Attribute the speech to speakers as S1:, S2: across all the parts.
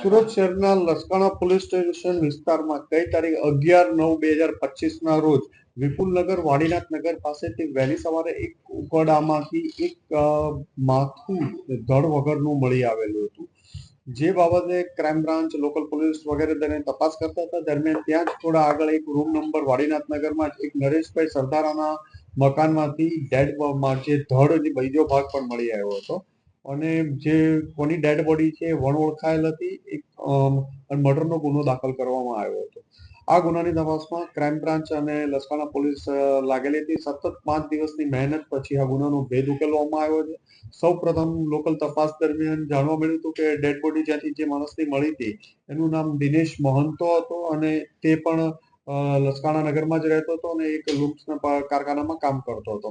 S1: સુરત શહેરના Laskana police station વિસ્તારમાં ગઈ તારીખ અગિયાર નવ બે હજાર પચીસ ના રોજ વિપુલનગર વાડીનાથ નગર પાસેથી વહેલી સવારે એક ઉકડામાંથી એક માથું ધડ વગરનું મળી આવેલું હતું. જે બાબતે ક્રાઇમ બ્રાન્ચ, લોકલ પોલીસ વગેરે તેને તપાસ કરતા હતા. દરમિયાન ત્યાં જ થોડા આગળ એક રૂમ નંબર વાડીનાથ નગરમાં એક નરેશભાઈ સરદારાના મકાનમાંથી ડેડ જે ધડ બીજો ભાગ પણ મળી આવ્યો હતો. અને જે કોની ડેડ બોડી છે વણ ઓળખાયેલ હતી, એક મર્ડરનો ગુનો દાખલ કરવામાં આવ્યો હતો. આ ગુનાની તપાસમાં ક્રાઇમ બ્રાન્ચ અને લસકાણા પોલીસ લાગેલી હતી. સતત પાંચ દિવસની મહેનત પછી આ ગુનાનો ભેદ ઉકેલવામાં આવ્યો છે. સૌ પ્રથમ લોકલ તપાસ દરમિયાન જાણવા મળ્યું હતું કે ડેડ બોડી જ્યાંથી જે માણસની મળી હતી, એનું નામ દિનેશ મહંતો હતો અને તે પણ લસકાણા નગરમાં જ રહેતો હતો અને એક લુમ્સના કારખાનામાં કામ કરતો હતો.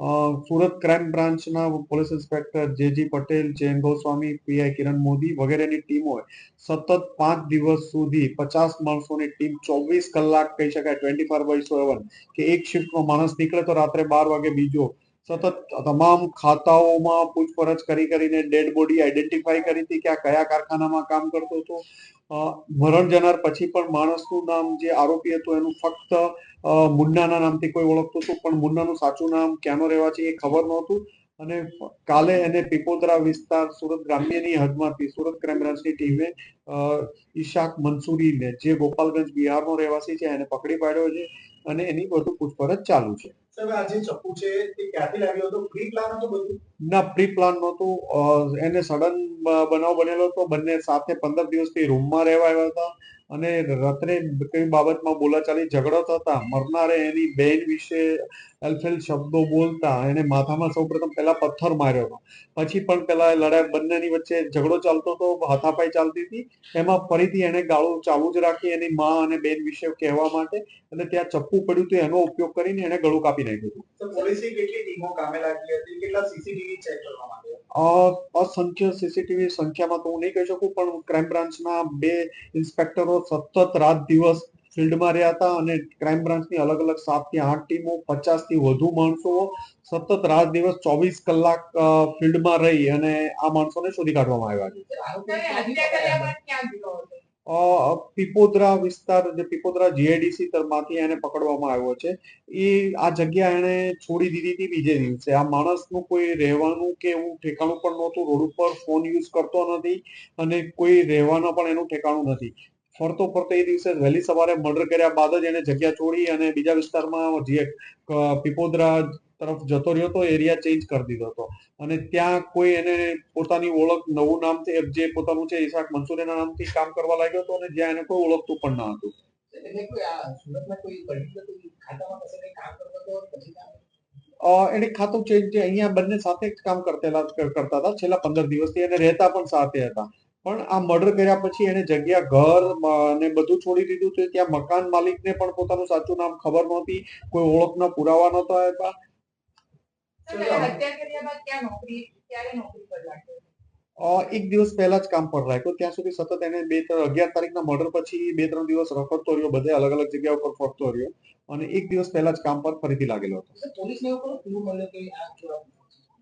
S1: સુરત ક્રાઇમ બ્રાન્ચના police inspector J G Patel Jain Goswami PI Kiran Modi વગેરેની ટીમોએ સતત પાંચ દિવસ સુધી પચાસ માણસોની ટીમ ચોવીસ કલાક કહી શકાય ટ્વેન્ટી ફોર બાય સેવન કે એક શિફ્ટમાં માણસ નીકળે તો રાત્રે બાર વાગે બીજો. સતત તમામ ખાતાઓમાં પૂછપરછ કરી કરીને ડેડ બોડી આઈડેન્ટિફાઈ કરી હતી કે આ કયા કારખાનામાં કામ કરતો હતો. મરણ જનાર પછી પણ માણસનું નામ જે આરોપી હતું એનું ફક્ત મુન્નાના નામથી કોઈ ઓળખતું હતું પણ મુન્નાનું સાચું નામ ક્યાંનો રહેવાથી એ ખબર નહોતું. અને કાલે એને પીપોદરા વિસ્તાર સુરત ગ્રામ્યની હદમાંથી સુરત ક્રાઇમ બ્રાન્ચની ટીમે અ, ઈશાક મંસૂરીને જે ગોપાલગંજ બિહારનો રહેવાસી છે એને પકડી પાડ્યો છે અને એની વધુ પૂછપરછ ચાલુ છે.
S2: સાહેબ આ છે ક્યાંથી લાવ્યો હતો? પ્રી પ્લાન હતો બધું?
S1: ના પ્રી પ્લાન નહોતું. એને સડન બનાવ બનેલો હતો. બંને સાથે પંદર દિવસથી રૂમમાં રહેવા આવ્યા હતા. અને રાત્રે કઈ બાબતમાં બોલાચાલી ઝઘડો થતા મરનારે એની બેન વિશે એલફેલ શબ્દો બોલતા એને માથામાં સૌપ્રથમ પહેલા પથ્થર માર્યો હતો. પછી પણ પેલા લડાઈ બંનેની વચ્ચે ઝઘડો ચાલતો હતો હાથાપાઈ ચાલતી હતી. એમાં ફરીથી એને ગાળું ચાલુ જ રાખી એની મા અને બેન વિશે કહેવા માટે અને ત્યાં ચપ્પુ પડ્યું હતું એનો ઉપયોગ કરીને એને ગળું કાપી નાખ્યું હતું.
S2: પોલીસે કેટલી ટીમો કામે લાગી હતી? કેટલા સીસીટીવી ચેક કરવામાં આવ્યા
S1: અસંખ્ય સીસીટીવી સંખ્યામાં તો હું નહીં કહી શકું પણ ક્રાઇમ બ્રાન્ચના બે ઇન્સ્પેક્ટરો સતત રાત દિવસ ફિલ્ડમાં રહ્યા હતા અને ક્રાઇમ બ્રાન્ચની અલગ અલગ સાતથી આઠ ટીમો પચાસથી વધુ માણસો સતત રાત દિવસ ચોવીસ કલાક ફિલ્ડમાં રહી અને આ માણસોને શોધી કાઢવામાં આવ્યા છે. પીપોદરા વિસ્તાર જે પીપોદરા જીઆઈડીસી તરફમાંથી એને પકડવામાં આવ્યો છે. એ, આ જગ્યા એને છોડી દીધી હતી બીજે દિવસે. આ માણસનું કોઈ રહેવાનું કે એવું ઠેકાણું પણ નહોતું. રોડ ઉપર ફોન યુઝ કરતો નથી અને કોઈ રહેવાનું પણ એનું ઠેકાણું નથી. ફરતો ફરતો એ દિવસે વહેલી સવારે મર્ડર કર્યા બાદ જ એને જગ્યા છોડી અને બીજા વિસ્તારમાં જે પીપોદરા તરફ જતો રહ્યો હતો એરિયા ચેન્જ કરી દીધો હતો. અને ત્યાં કોઈ એને પોતાની ઓળખ નવું નામ જે પોતાનું છે ઈશાક મંસૂરીના નામથી કામ કરવા લાગ્યો હતો અને જ્યાં એને કોઈ ઓળખતું પણ ન હતું. એને ખાતું ચેન્જ અહીંયા બંને સાથે જ કામ કરતા કરતા હતા. છેલ્લા પંદર દિવસથી અને રહેતા પણ સાથે હતા. પણ આ મર્ડર કર્યા પછી એને જગ્યા ઘર ને બધું છોડી દીધું તો ત્યાં મકાન માલિકને પણ પોતાનું સાચું નામ ખબર નહોતી કોઈ ઓળખના પુરાવા નહોતા આપ્યા. એક દિવસ પહેલા જ કામ પર રાખ્યો ત્યાં સુધી સતત એને બે ત્રણ અગિયાર તારીખના મર્ડર પછી બે ત્રણ દિવસ રખડતો રહ્યો બધે અલગ અલગ જગ્યા ઉપર ફરતો રહ્યો. અને એક દિવસ પહેલા જ કામ પર ફરીથી લાગેલો હતો.
S2: પોલીસને એવું કે આ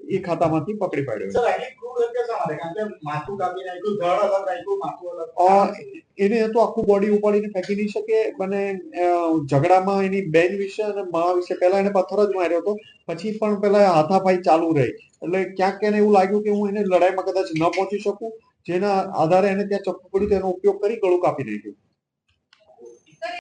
S1: એ ખાતામાંથી પકડી પાડ્યો. એને તો આખું બોડી ઉપાડીને ફેંકી નહીં શકે. અને ઝઘડામાં એની બેન વિશે અને મા વિશે પહેલા એને પથ્થર જ માર્યો હતો. પછી પણ પેલા હાથાફાઈ ચાલુ રહી. એટલે ક્યાંક એને એવું લાગ્યું કે હું એને લડાઈમાં કદાચ ન પહોંચી શકું. જેના આધારે એને ત્યાં ચપ્પુ પડ્યું તેનો ઉપયોગ કરી ગળું કાપી નાખ્યું.